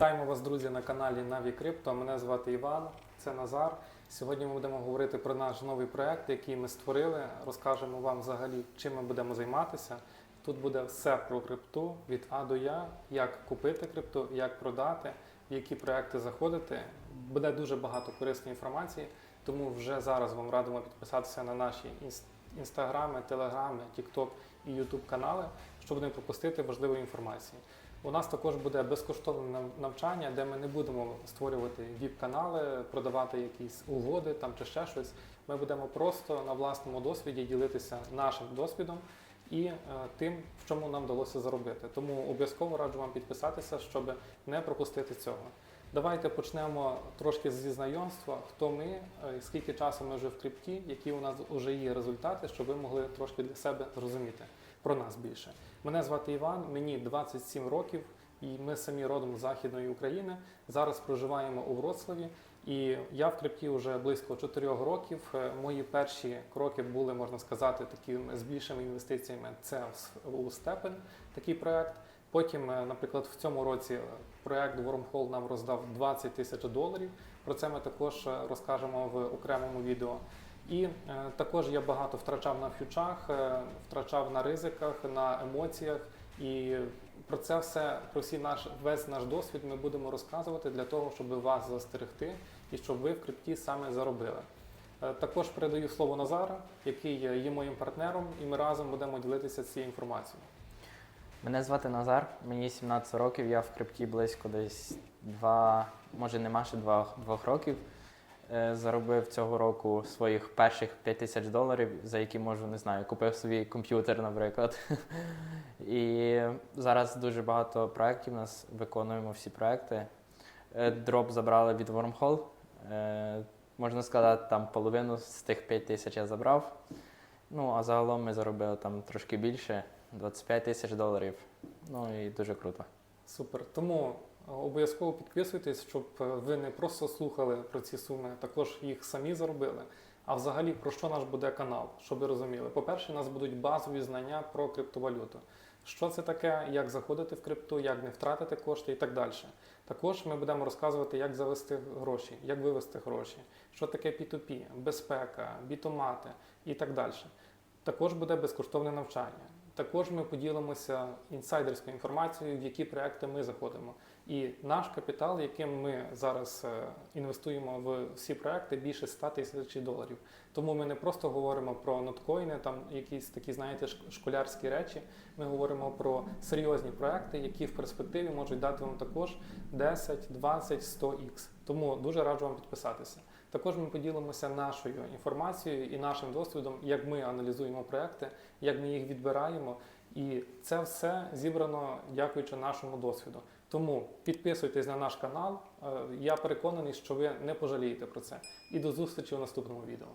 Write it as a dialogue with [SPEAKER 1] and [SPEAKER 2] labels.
[SPEAKER 1] Вітаємо вас, друзі, на каналі Наві Крипто. Мене звати Іван, це Назар. Сьогодні ми будемо говорити про наш новий проект, який ми створили. Розкажемо вам взагалі, чим ми будемо займатися. Тут буде все про крипту від А до Я, як купити крипту, як продати, в які проекти заходити. Буде дуже багато корисної інформації, тому вже зараз вам радимо підписатися на наші інс- інстаграми, телеграми, тікток і ютуб канали, щоб не пропустити важливої інформації. У нас також буде безкоштовне навчання, де ми не будемо створювати віп-канали, продавати якісь угоди там чи ще щось. Ми будемо просто на власному досвіді ділитися нашим досвідом і е, тим, в чому нам вдалося заробити. Тому обов'язково раджу вам підписатися, щоб не пропустити цього. Давайте почнемо трошки зі знайомства, хто ми, е, скільки часу ми вже в крипті, які у нас вже є результати, щоб ви могли трошки для себе зрозуміти про нас більше. Мене звати Іван, мені 27 років, і ми самі родом з Західної України. Зараз проживаємо у Вроцлаві. І я в крипті вже близько 4 років. Е, Мої перші кроки були, можна сказати, такими з більшими інвестиціями. Це у Степен, такий проект. Потім, е, наприклад, в цьому році е, проект Wormhole нам роздав 20 тисяч доларів. Про це ми також е, розкажемо в окремому відео. І також я багато втрачав на фьючах, е, втрачав на ризиках, на емоціях. І про це все, про всі наш весь наш досвід ми будемо розказувати для того, щоб вас застерегти і щоб ви в крипті саме заробили. Також передаю слово Назара, який є моїм партнером, і ми разом будемо ділитися цією інформацією.
[SPEAKER 2] Мене звати Назар, мені 17 років, я в крипті близько десь два, може не менше два, двох років. Е, Заробив цього року своїх перших 5 тисяч доларів, за які можу, не знаю, купив собі комп'ютер, наприклад. І зараз дуже багато проєктів нас виконуємо всі проекти. Е, Дроп забрали від Wormhole. Е, Можна сказати, там половину з тих 5 тисяч я забрав. Ну, а загалом ми заробили там трошки більше, 25 тисяч доларів. Ну і дуже круто.
[SPEAKER 1] Супер. Тому е, обов'язково підписуйтесь, щоб е, ви не просто слухали про ці суми, також їх самі заробили. А взагалі про що наш буде канал, щоб ви розуміли? По-перше, у нас будуть базові знання про криптовалюту. Що це таке, як заходити в крипту, як не втратити кошти і так далі. Також ми будемо розказувати, як завести гроші, як вивести гроші, що таке P2P, безпека, бітомати і так далі. Також буде безкоштовне навчання. Також ми поділимося інсайдерською інформацією, в які проекти ми заходимо. І наш капітал, яким ми зараз е, інвестуємо в всі проекти, більше 100 тисяч доларів. Тому ми не просто говоримо про ноткоїни, там якісь такі, знаєте, школярські речі. Ми говоримо про серйозні проекти, які в перспективі можуть дати вам також 10, 20, 100х. Тому дуже раджу вам підписатися. Також ми поділимося нашою інформацією і нашим досвідом, як ми аналізуємо проекти, як ми їх відбираємо. І це все зібрано дякуючи нашому досвіду. Тому підписуйтесь на наш канал. Е, Я переконаний, що ви не пожалієте про це. І до зустрічі у наступному відео.